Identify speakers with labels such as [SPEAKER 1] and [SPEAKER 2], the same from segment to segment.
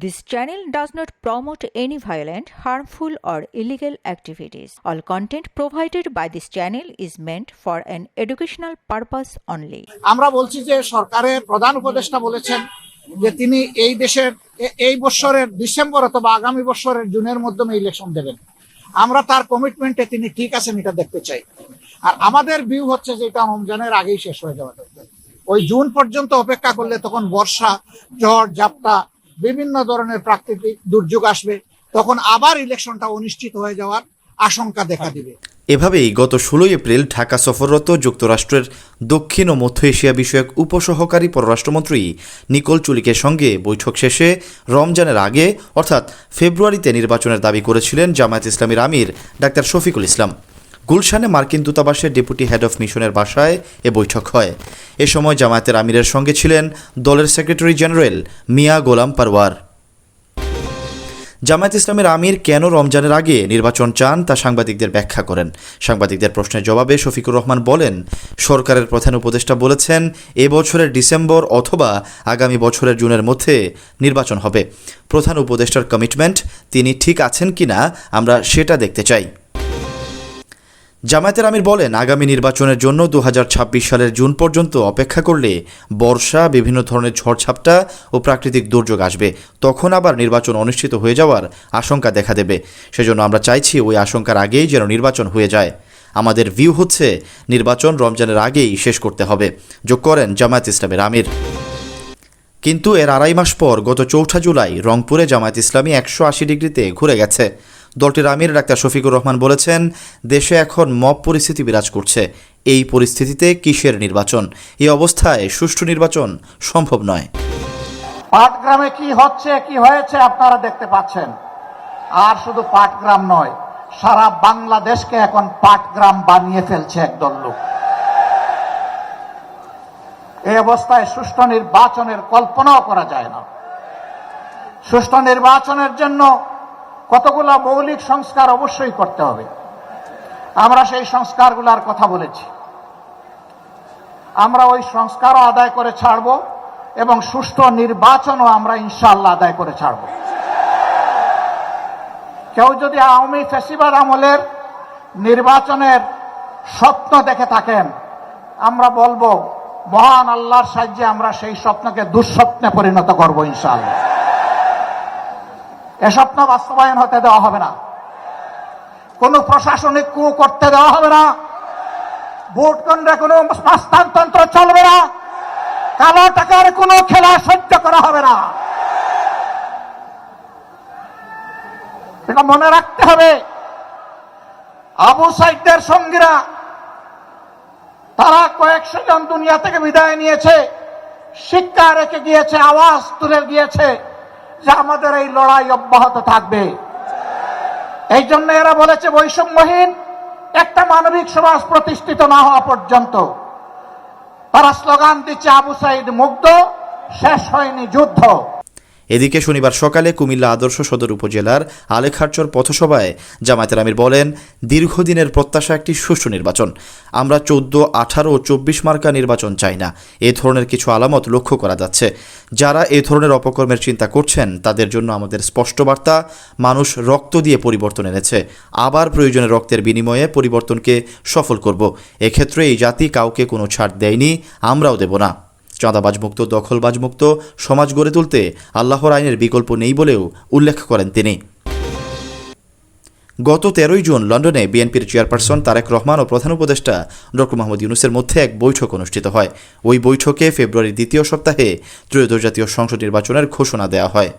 [SPEAKER 1] This channel does not promote any violent, harmful, or illegal activities. All content provided by this channel is meant for an educational purpose only.
[SPEAKER 2] আমরা বলছি যে সরকারের প্রধান উপদেষ্টা বলেছেন যে তিনি এই দেশের এই বছরের ডিসেম্বর অথবা আগামী বছরের জুনের মাধ্যমে ইলেকশন দেবেন আমরা তার কমিটমেন্টে তিনি ঠিক আছেন এটা দেখতে চাই আর আমাদের ভিউ হচ্ছে যে এটা রমজানের আগেই শেষ হয়ে যাওয়া ওই জুন পর্যন্ত অপেক্ষা করলে তখন বর্ষা ঝড় ঝাপটা বিভিন্ন ধরনের প্রাকৃতিক দুর্যোগ আসবে, তখন আবার ইলেকশনটা অনিশ্চিত হয়ে যাওয়ার আশঙ্কা দেখা দিবে।
[SPEAKER 3] এভাবেই গত ষোলোই এপ্রিল ঢাকা সফররত যুক্তরাষ্ট্রের দক্ষিণ ও মধ্য এশিয়া বিষয়ক উপসহকারী পররাষ্ট্রমন্ত্রী নিকোল চুলিকের সঙ্গে বৈঠক শেষে রমজানের আগে, অর্থাৎ ফেব্রুয়ারিতে নির্বাচনের দাবি করেছিলেন জামায়াত ইসলামীর আমির ডাক্তার শফিকুল ইসলাম। গুলশানে মার্কিন দূতাবাসের ডেপুটি হেড অফ মিশনের বাসায় এ বৈঠক হয়। এ সময় জামায়াতের আমিরের সঙ্গে ছিলেন দলের সেক্রেটারি জেনারেল মিয়া গোলাম পারওয়ার। জামায়াত ইসলামের আমির কেন রমজানের আগে নির্বাচন চান তা সাংবাদিকদের ব্যাখ্যা করেন। সাংবাদিকদের প্রশ্নের জবাবে শফিকুর রহমান বলেন, সরকারের প্রধান উপদেষ্টা বলেছেন, এ বছরের ডিসেম্বর অথবা আগামী বছরের জুনের মধ্যে নির্বাচন হবে। প্রধান উপদেষ্টার কমিটমেন্ট, তিনি ঠিক আছেন কিনা, আমরা সেটা দেখতে চাই। জামায়াতের আমির বলেন, আগামী নির্বাচনের জন্য দু হাজার ছাব্বিশ সালের জুন পর্যন্ত অপেক্ষা করলে বর্ষা, বিভিন্ন ধরনের ঝড়ঝাপটা ও প্রাকৃতিক দুর্যোগ আসবে। তখন আবার নির্বাচন অনুষ্ঠিত হয়ে যাওয়ার আশঙ্কা দেখা দেবে। সেজন্য আমরা চাইছি ওই আশঙ্কার আগেই যেন নির্বাচন হয়ে যায়। আমাদের ভিউ হচ্ছে, নির্বাচন রমজানের আগেই শেষ করতে হবে। যোগ করেন জামায়াত ইসলামের আমির। কিন্তু এর আড়াই মাস পর গত চৌঠা জুলাই রংপুরে জামায়াত ইসলামী একশো আশি ডিগ্রিতে ঘুরে গেছে। দলটির আমির ডাক্তার শফিকুর রহমান বলেছেন, দেশে এখন মব পরিস্থিতি বিরাজ করছে। এই পরিস্থিতিতে কিসের নির্বাচন? এই অবস্থায় সুষ্ঠু নির্বাচন সম্ভব নয়।
[SPEAKER 2] পাটগ্রামে কি হচ্ছে, কি হয়েছে আপনারা দেখতে পাচ্ছেন। আর শুধু পাটগ্রাম নয়, সারা বাংলাদেশকে এখন পাটগ্রাম বানিয়ে ফেলছে একদল লোক। এই অবস্থায় সুষ্ঠু নির্বাচনের কল্পনাও করা যায় না। সুষ্ঠু নির্বাচনের জন্য কতগুলো মৌলিক সংস্কার অবশ্যই করতে হবে। আমরা সেই সংস্কারগুলোর কথা বলেছি। আমরা ওই সংস্কারও আদায় করে ছাড়বো এবং সুষ্ঠু নির্বাচনও আমরা ইনশাল্লাহ আদায় করে ছাড়ব। কেউ যদি আওয়ামী ফেসিবাদ আমলের নির্বাচনের স্বপ্ন দেখে থাকেন, আমরা বলব, মহান আল্লাহর সাহায্যে আমরা সেই স্বপ্নকে দুঃস্বপ্নে পরিণত করব ইনশাআল্লাহ। এ স্বপ্ন বাস্তবায়ন হতে দেওয়া হবে না। কোন প্রশাসনিক কু করতে দেওয়া হবে না। ভোট কেন্দ্রে কোনো হস্তান্তর চলবে না। কালো টাকার কোনো খেলা সহ্য করা হবে না। এটা মনে রাখতে হবে, আবু সাইদদের সঙ্গীরা তারা কয়েকশো জন দুনিয়া থেকে বিদায় নিয়েছে, শিক্ষা রেখে গিয়েছে, আওয়াজ তুলে গিয়েছে। যে আমাদের এই লড়াই অব্যাহত থাকবে। এই জন্য এরা বলেছে, বৈষম্যহীন একটা মানবিক সমাজ প্রতিষ্ঠিত না হওয়া পর্যন্ত। তারা স্লোগান দিচ্ছে, আবু সাইদ মুগ্ধ, শেষ হয়নি যুদ্ধ।
[SPEAKER 3] এদিকে শনিবার সকালে কুমিল্লা আদর্শ সদর উপজেলার আলেখারচর পথসভায় জামায়াতের আমির বলেন, দীর্ঘদিনের প্রত্যাশা একটি সুষ্ঠু নির্বাচন। আমরা চোদ্দ, আঠারো ও চব্বিশ মার্কা নির্বাচন চাই না। এ ধরনের কিছু আলামত লক্ষ্য করা যাচ্ছে। যারা এ ধরনের অপকর্মের চিন্তা করছেন, তাদের জন্য আমাদের স্পষ্ট বার্তা, মানুষ রক্ত দিয়ে পরিবর্তন এনেছে। আবার প্রয়োজনে রক্তের বিনিময়ে পরিবর্তনকে সফল করব। এক্ষেত্রে এই জাতি কাউকে কোনো ছাড় দেয়নি, আমরাও দেব না। চাঁদাবাজমুক্ত, দখলবাজমুক্ত সমাজ গড়ে তুলতে আল্লাহর আইনের বিকল্প নেই বলেও উল্লেখ করেন তিনি। গত তেরোই জুন লন্ডনে বিএনপির চেয়ারপারসন তারেক রহমান ও প্রধান উপদেষ্টা ডক্টর মোহাম্মদ ইউনুসের মধ্যে এক বৈঠক অনুষ্ঠিত হয়। ওই বৈঠকে ফেব্রুয়ারির দ্বিতীয় সপ্তাহে ত্রয়োদশ জাতীয় সংসদ নির্বাচনের ঘোষণা দেওয়া হয়।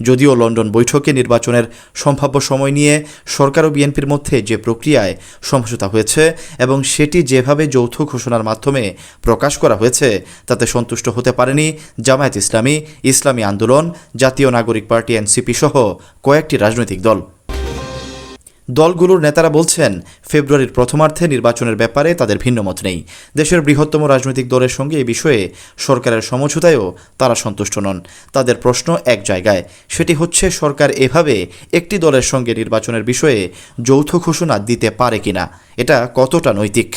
[SPEAKER 3] যদিও লন্ডন বৈঠকে নির্বাচনের সম্ভাব্য সময় নিয়ে সরকার ও বিএনপির মধ্যে যে প্রক্রিয়ায় সমঝোতা হয়েছে এবং সেটি যেভাবে যৌথ ঘোষণার মাধ্যমে প্রকাশ করা হয়েছে, তাতে সন্তুষ্ট হতে পারেনি জামায়াত ইসলামী ইসলামী আন্দোলন, জাতীয় নাগরিক পার্টি এনসিপি সহ কয়েকটি রাজনৈতিক দল। দলগুলোর নেতারা বলছেন, ফেব্রুয়ারির প্রথমার্ধে নির্বাচনের ব্যাপারে তাদের ভিন্নমত নেই। দেশের বৃহত্তম রাজনৈতিক দলের সঙ্গে এ বিষয়ে সরকারের সমঝোতায়ও তারা সন্তুষ্ট নন। তাদের প্রশ্ন এক জায়গায়, সেটি হচ্ছে সরকার এভাবে একটি দলের সঙ্গে নির্বাচনের বিষয়ে যৌথ ঘোষণা দিতে পারে কিনা? এটা কতটা নৈতিক?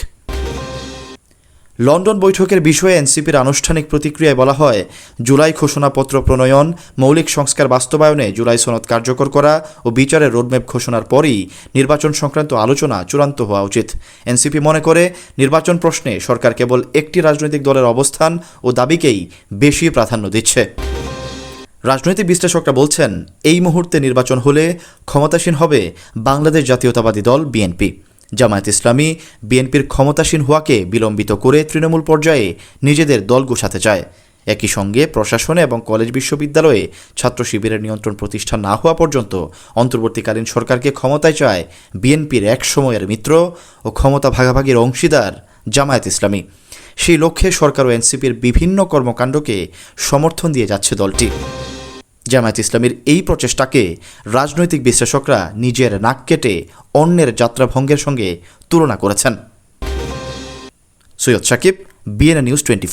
[SPEAKER 3] লন্ডন বৈঠকের বিষয়ে এনসিপির আনুষ্ঠানিক প্রতিক্রিয়ায় বলা হয়, জুলাই ঘোষণাপত্র প্রণয়ন, মৌলিক সংস্কার বাস্তবায়নে জুলাই সনদ কার্যকর করা ও বিচারের রোডম্যাপ ঘোষণার পরই নির্বাচন সংক্রান্ত আলোচনা চূড়ান্ত হওয়া উচিত। এনসিপি মনে করে, নির্বাচন প্রশ্নে সরকার কেবল একটি রাজনৈতিক দলের অবস্থান ও দাবিকেই বেশি প্রাধান্য দিচ্ছে। রাজনৈতিক বিশ্লেষকরা বলছেন, এই মুহূর্তে নির্বাচন হলে ক্ষমতাসীন হবে বাংলাদেশ জাতীয়তাবাদী দল বিএনপি। জামায়াত ইসলামী বিএনপির ক্ষমতাসীন হওয়াকে বিলম্বিত করে তৃণমূল পর্যায়ে নিজেদের দল গোছাতে চায়। একই সঙ্গে প্রশাসনে এবং কলেজ বিশ্ববিদ্যালয়ে ছাত্র শিবিরের নিয়ন্ত্রণ প্রতিষ্ঠা না হওয়া পর্যন্ত অন্তর্বর্তীকালীন সরকারকে ক্ষমতায় চায় বিএনপির এক সময়ের মিত্র ও ক্ষমতা ভাগাভাগির অংশীদার জামায়াত ইসলামী। সেই লক্ষ্যে সরকার ও এনসিপির বিভিন্ন কর্মকাণ্ডকে সমর্থন দিয়ে যাচ্ছে দলটি। জামায়াত ইসলামের এই প্রচেষ্টাকে রাজনৈতিক বিশ্লেষকরা নিজের নাক কেটে অন্যের যাত্রাভঙ্গের সঙ্গে তুলনা করেছেন। Syed Sakib BNA news twenty